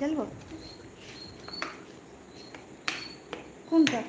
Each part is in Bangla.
জ্বালবো কোনটা?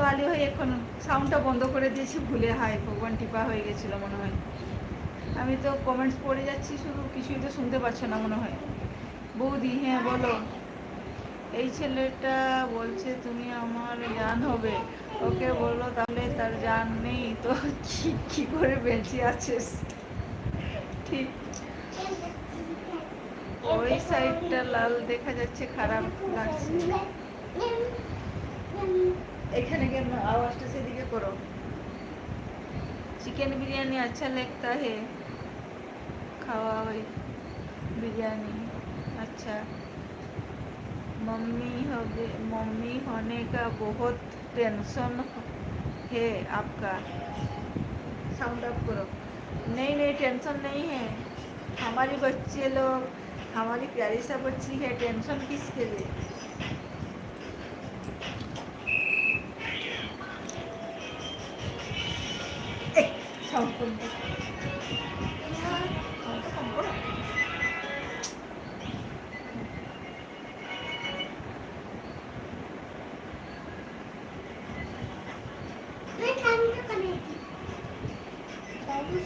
তো আলি ভাই এখন সাউন্ডটা বন্ধ করে দিয়েছি, ভুলে হাই ভগবান টিপা হয়ে গেছিল মনে হয়। আমি তো কমেন্টস পড়ে যাচ্ছি শুধু, কিছুই তো শুনতে পাচ্ছ না মনে হয়। বৌদি হ্যাঁ বলো। এই ছেলেটা বলছে, তুমি আমার জান হবে। ওকে বলো তাহলে তার জান নেই। তো কি কি করে বেঁচে আছিস? ঠিক। ওই সাইডটা লাল দেখা যাচ্ছে, খারাপ লাগছে। এখানে কেন আওয়াজটা সেদিকে করো চিকেন বিরিয়ানি अच्छा लगता है खावा हुई बिरयानी अच्छा मम्मी हो गए मम्मी होने का बहुत टेंशन है आपका साउंड अप करो नहीं नहीं टेंशन नहीं है हमारी बच्चे लोग हमारी प्यारी सा बच्ची है टेंशन किसके लिए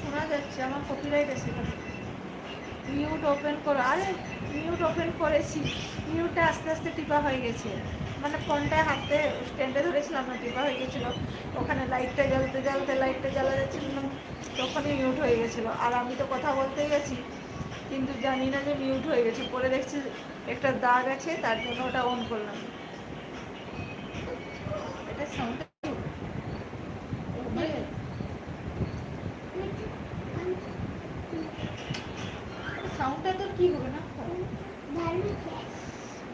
শোনা যাচ্ছে আমার ওপেন করো। আরে মিউট ওপেন করেছি। মিউটটা আস্তে আস্তে টিপা হয়ে গেছে। মানে ফোনটা হাতে স্ট্যান্ডে ধরেছিলাম না টিপা হয়ে গেছিল। ওখানে লাইটটা জ্বালতে জ্বালতে লাইটটা জ্বালা যাচ্ছিল না তখনই মিউট হয়ে গেছিল। আর আমি তো কথা বলতে গেছি, কিন্তু জানি না যে মিউট হয়ে গেছে। পরে দেখছি একটা দাগ আছে, তার জন্য ওটা অন করলাম। এটা সাউন্ড সাউন্ডটা তো কি হবে না?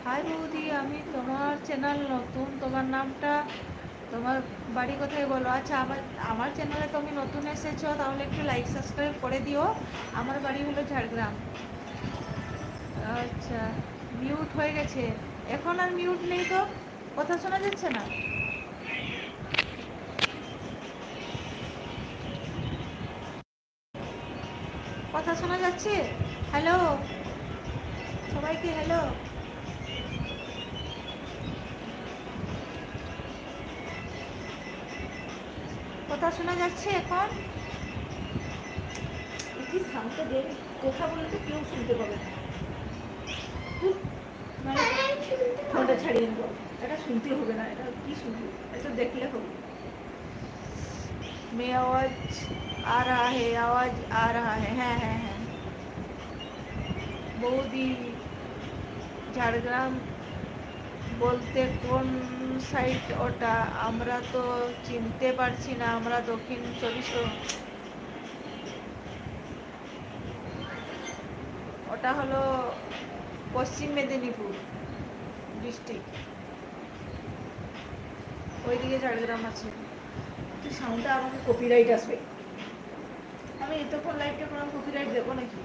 হাই বৌদি, আমি তোমার চ্যানেল নতুন, তোমার নামটা, তোমার বাড়ি কোথায় বলো? আচ্ছা আমার আমার চ্যানেলে তুমি নতুন এসেছ, তাহলে একটু লাইক সাবস্ক্রাইব করে দিও। আমার বাড়ি হলো ঝাড়গ্রাম। আচ্ছা মিউট হয়ে গেছে। এখন আর মিউট নেই তো? কথা শোনা যাচ্ছে না? কথা শোনা যাচ্ছে? হ্যালো সবাইকে হ্যালো কথা শোনা যাচ্ছে এখন কি সাউন্ডটা দেখ কথা বললে তো কেউ শুনতে পাবে না ধুর, মানে ফোনটা ছাড়িয়ে নেবো এটা শুনতে হবে না এটা কি শুনবো এটা দেখলে হবে में आवाज आ रहा है आवाज आ रहा है হ্যাঁ হ্যাঁ হ্যাঁ বৌদি ঝাড়গ্রাম বলতে কোন সাইড ওটা? আমরা তো চিনতে পারছি না আমরা দক্ষিণ চব্বিশ ওটা হলো পশ্চিম মেদিনীপুর ডিস্ট্রিক্ট ওইদিকে ঝাড়গ্রাম আছে। তুই সাউন্ডটা আমাকে কপিরাইট আসবে। আমি এতক্ষণ লাইভটা কোনো কপিরাইট দেবো নাকি?